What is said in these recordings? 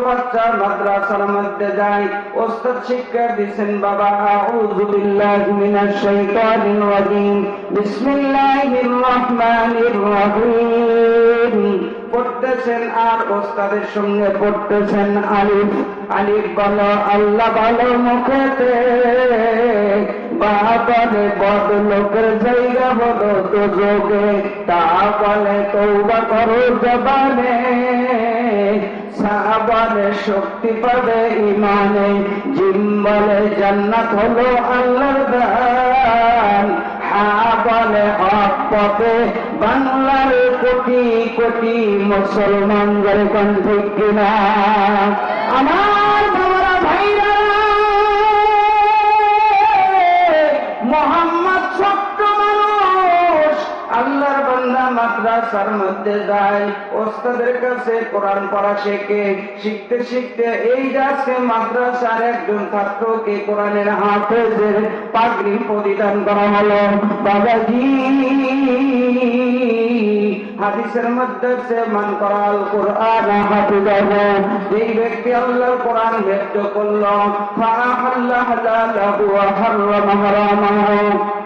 বাচ্চা মাদ্রাসার মধ্যে যায় ওস্তাদ শিক্ষা দিচ্ছেন বাবা, আউযু মিনাশ শাইতানির রাজিম। বিসমিল্লাহির রহমানির রহিম। পড়তেছেন আর ওস্তাদের সঙ্গে পড়তেছেন আলিফ। আলিফ বলো, আল্লাহ ভালো মুখেতে বাবারে বদ লোকের জায়গা বলো তো যোগে। তা বলে তৌবা করো জবানে। সাহাবানে শক্তি পাবে ইমানে জিম বলে জান্নাত হলো আল্লাহর দান। হা বলে হক পথে বাংলার কোটি কোটি মুসলমান যারে কণ্ঠ কিনা আমার মাদ্রাসার মধ্যে যায়। ওস্তাদের কাছে কোরআন পড়া শেখে। শিখতে শিখতে এই যাচ্ছে মাদ্রাসার একজন ছাত্রকে কোরআনের হাফেজের পাগড়ি করা হলো। বাবাজি, হাদিসের মধ্যে মান কোরআন হাফিজ যেই ব্যক্তি আল্লাহর কোরআন ব্যক্ত করল হারামাহু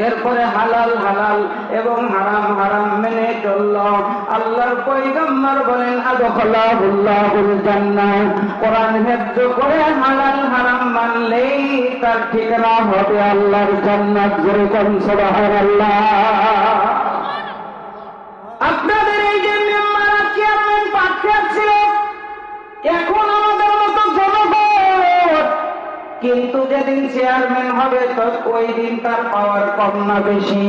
এরপরে হালাল হালাল এবং হারাম হারাম মেনে চলল। আল্লাহর পৈগম্বর বলেন, আদখলাহুল্লাহুল জান্নাহ। কোরআন হেফজ করে হালাল, হারাম মানলেই তার ঠিকানা হবে আল্লাহর জান্নাত। যেরকম সুবহানাল্লাহ। চেয়ারম্যান হবে, তো ওই দিন তার পাওয়ার কম না বেশি।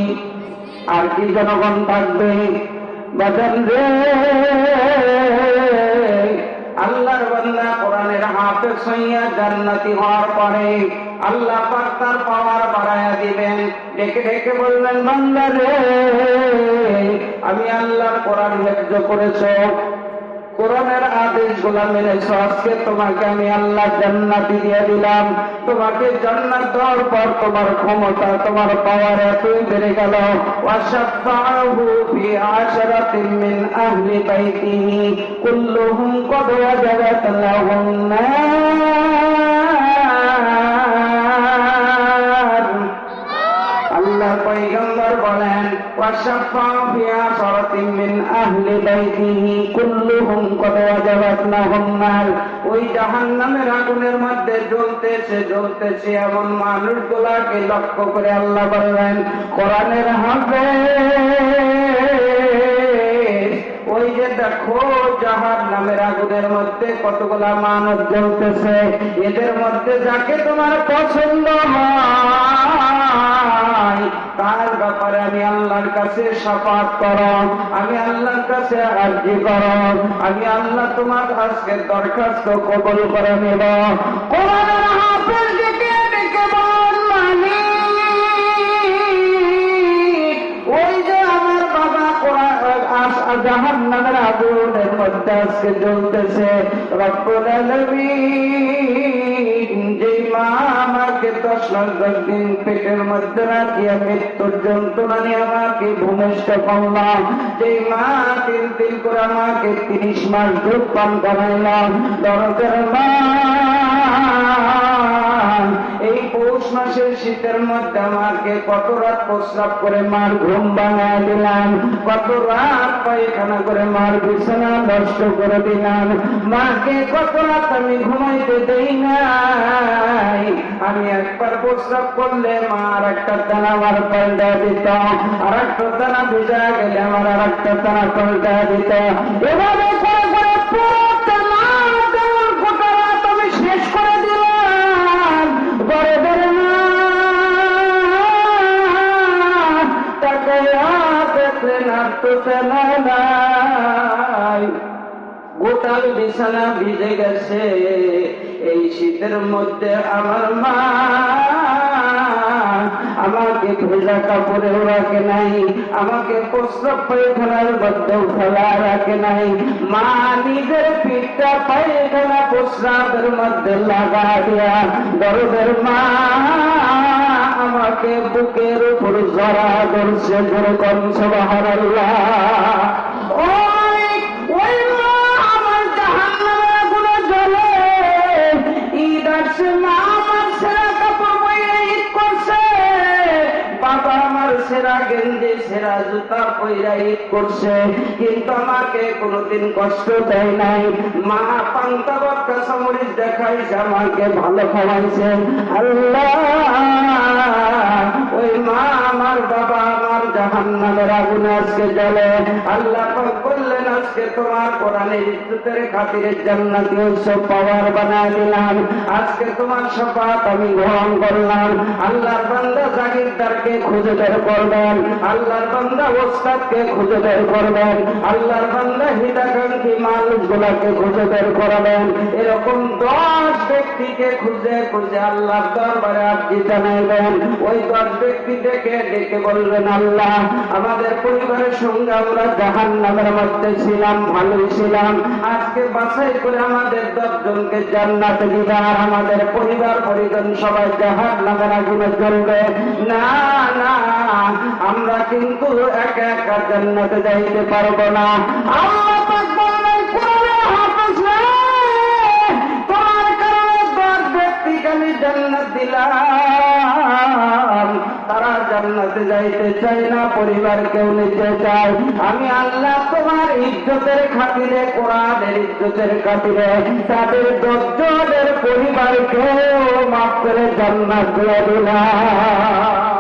আর কি জনগণ থাকবে? আল্লাহর বান্দা কোরআনের হাতে সইয়া জান্নাতি হওয়ার পরে আল্লাহ পাক তার পাওয়ার বাড়ায়া দিবেন। ডেকে ডেকে বলবেন বান্দা রে, আমি আল্লাহর কোরআন হেফজ করেছ। কোরআনের আদেশগুলা মেনে আজকে তোমাকে আমি আল্লাহ জান্নাতি দিয়ে দিলাম। তোমাকে জান্নাত দেওয়ার পর তোমার ক্ষমতা, তোমার পাওয়ার এতই বেড়ে গেল। ওয়াশাফাহু ফি আশরাতিন মিন আহলি বাইতিহি। কুল্লুহুম কদ ওয়াজাবাত লাহুম নার। ওই লক্ষ্য করে আল্লাহ কোরআনের হাফে ওই যে দেখো জাহান নামের আগুনের মধ্যে কতগুলা মানব জ্বলতেছে, এদের মধ্যে যাকে তোমার পছন্দ হয় ব্যাপারে আমি আল্লাহর কাছে সাপাত কর আমি আল্লাহর কাছে আর্জি কর আমি আল্লাহ তোমার আজকে দরখাস্ত কবল করে নেব। কোরআনের হাফেজ যে জাহান জ্বলতেছে। রব্বুল যেই মা দশ লাখ দশ দিন পেটের মধ্যে রাখিয়া মৃত্যুর যন্ত্রণা নিয়ে আমাকে ভূমিষ্ঠ করলাম যেই মা তিন তিন করে আমাকে তিরিশ মাস দুধ পান করাইলাম দরকার মা, এই মাসের শীতের মধ্যে আমাকে কত রাত প্রস্রাব করে মার ঘুম বানায় দিলাম। কত রাত পায়খানা করে মার বিছানা নষ্ট করে দিলাম। মাকে কত রাত আমি ঘুমাইতে দেই নাই। আমি একবার প্রস্রাব করলে মা আর একটা দানা আমার পাল্টা দিত। আর একটা দানা ভিজা গেলে আমার আর একটা দানা পাল্টা দিত। এভাবে করে করে নাড়তে নাই। গোটাল বিছানা ভিজে গেছে। এই শীতের মধ্যে আমার মা আমাকে ভেজা কাপড়েও রাখে নাই, আমাকে প্রস্রাব পায়খানার মধ্যেও ফেলা রাখে নাই। মা নিজের পিঠটা পায়খানা প্রস্রাবের মধ্যে লাগা দেয়া গরবের মা আমাকে বুকের উপর জড়া করছে যেরকম সবাহার ওই সেরা জুতা পইরা ঈদ করছে, কিন্তু আমাকে কোনোদিন কষ্ট দেয় নাই। মা পান্তা বক্কা সমরিস দেখাইছে, আমাকে ভালো খাওয়াইছে। আল্লাহ, ওই মা আমার বাবা আমার জাহান নামের আগুনে আজকে জ্বলে। আল্লাহ বললেন, আজকে তোমার কোরআনের ইজ্জতের খাতিরে জান্নাতি উৎসব পাওয়ার বানায় দিলাম। আজকে তোমার শপথ আমি গ্রহণ করলাম। আল্লাহর জাগিরদারকে খুঁজে বের করবেন, আল্লাহর বান্দা ওস্তাদকে খুঁজে বের করবেন, আল্লাহর বান্দা হিতাকাঙ্ক্ষী মানুষগুলাকে খুঁজে বের করবেন। এরকম দশ ব্যক্তিকে খুঁজে খুঁজে আল্লাহর দরবারে আর্জি জানাইবেন। ওই দশ ব্যক্তি ডেকে ডেকে বলবেন, আল্লাহ, আমাদের পরিবারের সঙ্গে আমরা জাহান নামের মধ্যে ছিলাম, ভালোই ছিলাম। আজকে বাছাই করে আমাদের দশজনকে জান্নাতে দিবে আমাদের পরিবার পরিজন সবাই জাহান নামের আগুনে জ্বলবে। না আমরা কিন্তু একা একা জান্নাতে যাইতে পারব না। আল্লাহ তোমার তারা জান্নাতে যাইতে না, পরিবার কেউ নিতে চায়। আমি আল্লাহ তোমার ইজ্জতের খাতিরে, কোরআনের ইজ্জতের খাতিরে তাদের দশজনের পরিবারকেও মাফ করে জান্নাত দিয়ে দিলাম।